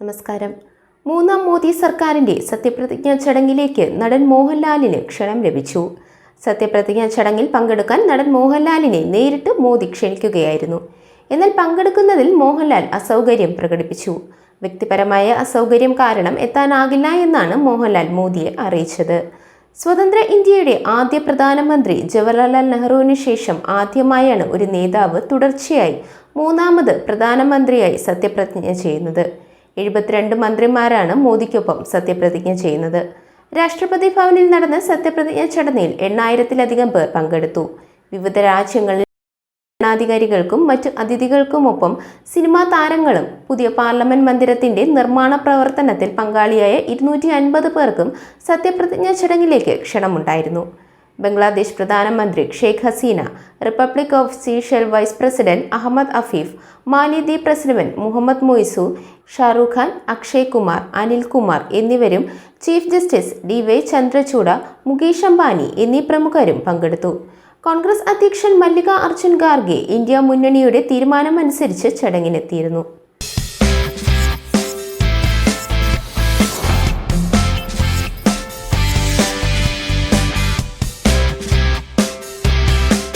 നമസ്കാരം. മൂന്നാം മോദി സർക്കാരിന്റെ സത്യപ്രതിജ്ഞാ ചടങ്ങിലേക്ക് നടൻ മോഹൻലാലിന് ക്ഷണം ലഭിച്ചു. സത്യപ്രതിജ്ഞാ ചടങ്ങിൽ പങ്കെടുക്കാൻ നടൻ മോഹൻലാലിനെ നേരിട്ട് മോദി ക്ഷണിക്കുകയായിരുന്നു. എന്നാൽ പങ്കെടുക്കുന്നതിൽ മോഹൻലാൽ അസൗകര്യം പ്രകടിപ്പിച്ചു. വ്യക്തിപരമായ അസൗകര്യം കാരണം എത്താനാകില്ല എന്നാണ് മോഹൻലാൽ മോദിയെ അറിയിച്ചത്. സ്വതന്ത്ര ഇന്ത്യയുടെ ആദ്യ പ്രധാനമന്ത്രി ജവഹർലാൽ നെഹ്റുവിന് ശേഷം ആദ്യമായാണ് ഒരു നേതാവ് തുടർച്ചയായി മൂന്നാമത് പ്രധാനമന്ത്രിയായി സത്യപ്രതിജ്ഞ ചെയ്യുന്നത്. എഴുപത്തിരണ്ട് മന്ത്രിമാരാണ് മോദിക്കൊപ്പം സത്യപ്രതിജ്ഞ ചെയ്യുന്നത്. രാഷ്ട്രപതി ഭവനിൽ നടന്ന സത്യപ്രതിജ്ഞ ചടങ്ങിൽ എണ്ണായിരത്തിലധികം പേർ പങ്കെടുത്തു. വിവിധ രാജ്യങ്ങളിൽ ഭരണാധികാരികൾക്കും മറ്റ് അതിഥികൾക്കുമൊപ്പം സിനിമാ താരങ്ങളും പുതിയ പാർലമെന്റ് മന്ദിരത്തിന്റെ നിർമ്മാണ പ്രവർത്തനത്തിൽ പങ്കാളിയായ ഇരുന്നൂറ്റി അൻപത് പേർക്കും സത്യപ്രതിജ്ഞാ ചടങ്ങിലേക്ക് ക്ഷണമുണ്ടായിരുന്നു. ബംഗ്ലാദേശ് പ്രധാനമന്ത്രി Sheikh Hasina republic of Seychelles vice president Ahmed Afif Malidweep president Muhammad Muizzu Shahrukh Khan Akshay Kumar Anil Kumar എന്നിവരും chief justice D Y Chandrachud Mukesh Ambani എന്നീ പ്രമുഖരും പങ്കെടുത്തു. കോൺഗ്രസ് അധ്യക്ഷൻ മല്ലിക അർജുൻ ഖാർഗെ ഇന്ത്യ മുന്നണിയുടെ തീരുമാനമനുസരിച്ച് ചടങ്ങിനെത്തിയിരുന്നു.